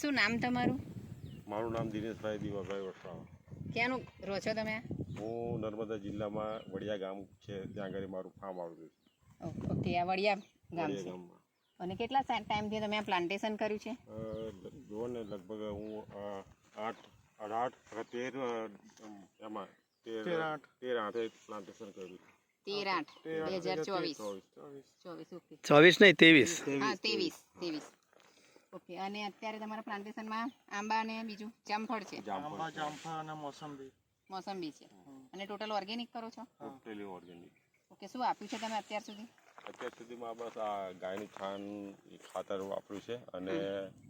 શું નામ તમારું? મારું નામ દિનેશભાઈ દીવાભાઈ વસાવા. ક્યાંનું રહો છો તમે? હું નર્મદા જિલ્લામાં વડિયા ગામ છે ત્યાં આગળ મારું ફાર્મ આવેલું છે. ઓકે આ વડિયા ગામ છે. અને કેટલા ટાઈમથી તમે આ પ્લાન્ટેશન કર્યું છે? જો જુઓ ને લગભગ હું આઠ આઠ તેર એમાં તેર આઠ. તેર આઠે પ્લાન્ટેશન કર્યું તેર આઠ બે હજાર ચોવીસ ચોવીસ. ચોવીસ ઓકે. ચોવીસ નહીં ત્રેવીસ. હા ત્રેવીસ ત્રેવીસ. ઓકે અને અત્યારે તમારા પ્લાન્ટેશનમાં આંબા અને બીજું જામફળ છે? આંબા જામફળ અને મોસંબી. મોસંબી છે. અને ટોટલ ઓર્ગેનિક કરો છો? ટોટલી ઓર્ગેનિક ઓકે શું આપ્યું છે તમે અત્યાર સુધી? અત્યાર સુધીમાં બસ આ ગાયની છાણ ખાતર વાપર્યું છે અને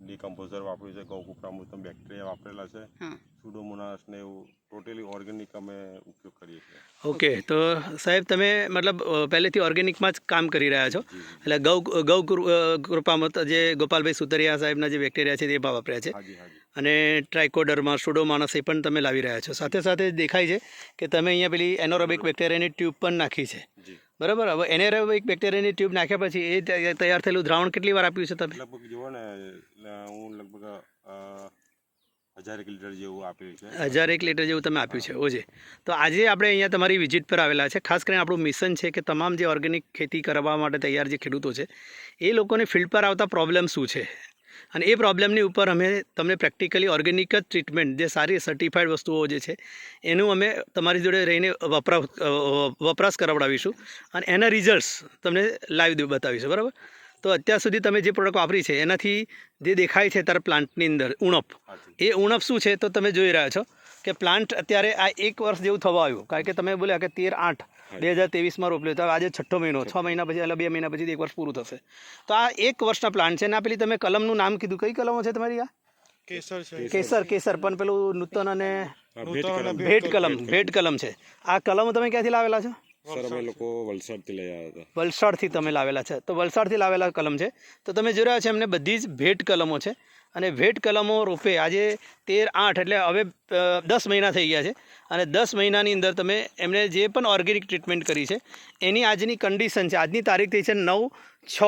ડીકમ્પોઝર વાપર્યું છે. ગૌ કુપરામૃતમ બેક્ટેરિયા વાપરેલા છે. સુડોમોનાસ ને એવું ટોટલી ઓર્ગેનિક અમે ઉપયોગ કરીએ છીએ. ઓકે તો સાહેબ તમે મતલબ પહેલેથી ઓર્ગેનિકમાં જ કામ કરી રહ્યા છો. એટલે ગૌ ગૌ કૃપામૃત જે ગોપાલભાઈ સુતરિયા સાહેબના જે બેક્ટેરિયા છે તે વાપર્યા છે. હાજી હાજી. અને ટ્રાઇકોડરમાં સુડોમાનસ એ પણ તમે લાવી રહ્યા છો. સાથે સાથે દેખાય છે કે તમે અહીંયા પેલી એનોરોબિક બેક્ટેરિયાની ટ્યુબ પણ નાખી છે. બરાબર? હવે એનેરોબિક બેક્ટેરિયાની ટ્યુબ નાખ્યા પછી એ તૈયાર થયેલું દ્રાવણ કેટલી વાર આપ્યું છે તમે? લગભગ જુઓ ને હું લગભગ હજારેક લીટર જેવું આપ્યું છે. હજાર એક લીટર જેવું તમે આપ્યું છે. ઓજે. તો આજે આપણે અહીંયા તમારી વિઝિટ પર આવેલા છે. ખાસ કરીને આપણું મિશન છે કે તમામ જે ઓર્ગેનિક ખેતી કરવા માટે તૈયાર જે ખેડૂતો છે એ લોકોને ફિલ્ડ પર આવતા પ્રોબ્લેમ શું છે? અને એ પ્રોબ્લેમની ઉપર અમે તમને પ્રેક્ટિકલી ઓર્ગેનિક જ ટ્રીટમેન્ટ જે સારી સર્ટિફાઈડ વસ્તુઓ જે છે એનું અમે તમારી જોડે રહીને વપરા વપરાશ કરાવડાવીશું અને એના રિઝલ્ટ્સ તમને લાઈવ બતાવીશું બરાબર? તો અત્યાર સુધી તમે જે પ્રોડક્ટ વાપરી છે એનાથી જે દેખાય છે તારા પ્લાન્ટની અંદર ઉણપ એ ઉણપ શું છે તો તમે જોઈ રહ્યા છો. કે પ્લાન્ટ અત્યારે આ એક વર્ષ જેવું થવા આવ્યું. કારણ કે તમે બોલ્યા કે તેર આઠ બે હજાર ત્રેવીસમાં રોપ્યો તો આજે છઠ્ઠો મહિનો છ મહિના. પછી એટલે બે મહિના પછી એક વર્ષ પૂરું થશે. તો આ એક વર્ષના પ્લાન્ટ છે. ને આ પેલી તમે કલમનું નામ કીધું. કઈ કલમો છે તમારી આ? કેસર છે. કેસર કેસર. પણ પેલું નૂતન અને ભેટ કલમ. ભેટ કલમ છે. આ કલમો તમે ક્યાંથી લાવેલા છો? સર અમે લોકો વલસાડથી લઈ આવ્યા હતા. વલસાડથી તમે લાવેલા છે. તો વલસાડથી લાવેલા કલમ છે. તો તમે જોઈ રહ્યા છો એમને બધી જ ભેટ કલમો છે. અને ભેટ કલમો રોપે આજે તેર આઠ એટલે હવે દસ મહિના થઈ ગયા છે. અને દસ મહિનાની અંદર તમે એમણે જે પણ ઓર્ગેનિક ટ્રીટમેન્ટ કરી છે, એની આજની કન્ડિશન છે, આજની તારીખ થઈ છે નવ છ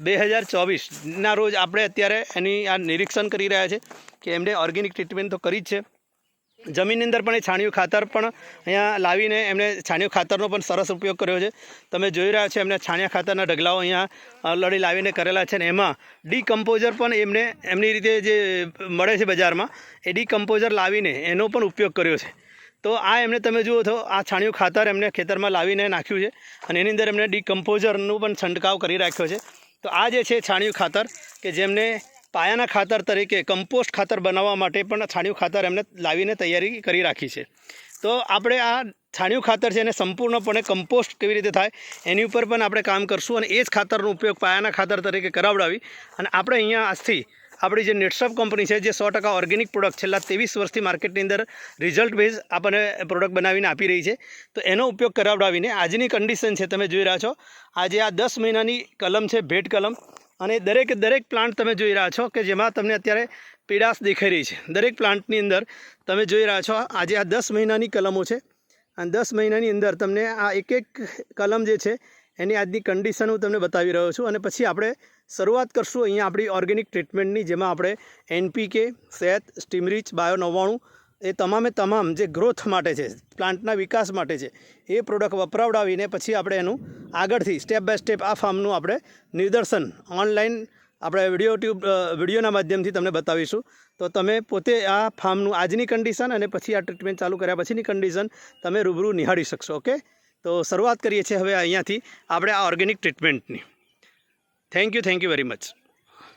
બે હજાર ચોવીસના રોજ આપણે અત્યારે એની આ નિરીક્ષણ કરી રહ્યા છે કે એમને ઓર્ગેનિક ટ્રીટમેન્ટ તો કરી જ છે. જમીનની અંદર પણ એ છાણિયું ખાતર પણ અહીંયા લાવીને એમણે છાણિયું ખાતરનો પણ સરસ ઉપયોગ કર્યો છે. તમે જોઈ રહ્યા છો એમને છાણિયા ખાતરના ઢગલાઓ અહીંયા લડી લાવીને કરેલા છે ને એમાં ડીકમ્પોઝર પણ એમને એમની રીતે જે મળે છે બજારમાં એ ડીકમ્પોઝર લાવીને એનો પણ ઉપયોગ કર્યો છે. તો આ એમને તમે જુઓ તો આ છાણિયું ખાતર એમને ખેતરમાં લાવીને નાખ્યું છે અને એની અંદર એમને ડીકમ્પોઝરનું પણ છંટકાવ કરી રાખ્યો છે. તો આ જે છે છાણિયું ખાતર કે જેમને પાયાના ખાતર તરીકે કમ્પોસ્ટ ખાતર બનાવવા માટે પણ છાણિયું ખાતર એમને લાવીને તૈયારી કરી રાખી છે. તો આપણે આ છાણિયું ખાતર છે એને સંપૂર્ણપણે કમ્પોસ્ટ કેવી રીતે થાય એની ઉપર પણ આપણે કામ કરશું અને એ જ ખાતરનો ઉપયોગ પાયાના ખાતર તરીકે કરાવડાવી અને આપણે અહીંયા આજથી આપણી જે નેટસપ કંપની છે જે સો ટકા ઓર્ગેનિક પ્રોડક્ટ છેલ્લા ત્રેવીસ વર્ષથી માર્કેટની અંદર રિઝલ્ટ બેઝ આપણને પ્રોડક્ટ બનાવીને આપી રહી છે. તો એનો ઉપયોગ કરાવડાવીને આજની કન્ડિશન છે તમે જોઈ રહ્યા છો. આજે આ દસ મહિનાની કલમ છે ભેટ કલમ. અને દરેકે, દરેક પ્લાન્ટ તમે જોઈ રહ્યા છો કે જેમાં તમને અત્યારે પીડાશ દેખાઈ રહી છે. દરેક પ્લાન્ટની અંદર તમે જોઈ રહ્યા છો, આજે આ દસ મહિનાની કલમો છે. અને દસ મહિનાની અંદર તમને આ એક એક કલમ જે છે, એની આજની કન્ડિશન હું તમને બતાવી રહ્યો છું. અને પછી આપણે શરૂઆત કરશું અહીંયા આપણી ઓર્ગેનિક ટ્રીટમેન્ટની જેમાં આપણે એનપીકે સેત સ્ટીમરીચ બાયો નવ્વાણું એ તમામે તમામ જે ગ્રોથ માટે છે પ્લાન્ટના વિકાસ માટે છે, એ પ્રોડક્ટ વપરાવડાવીને પછી આપણે એનું આગળથી સ્ટેપ બાય સ્ટેપ આ ફાર્મનું આપણે નિદર્શન ઓનલાઈન આપણે વીડિયો ટ્યુબ વિડીયોના માધ્યમથી તમને બતાવીશું. તો તમે પોતે આ ફાર્મનું આજની કન્ડિશન અને પછી આ ટ્રીટમેન્ટ ચાલુ કર્યા પછીની કન્ડિશન તમે રૂબરૂ નિહાળી શકશો ઓકે તો શરૂઆત કરીએ છીએ હવે અહીંયાથી, આપણે આ organic ટ્રીટમેન્ટની thank you thank you very much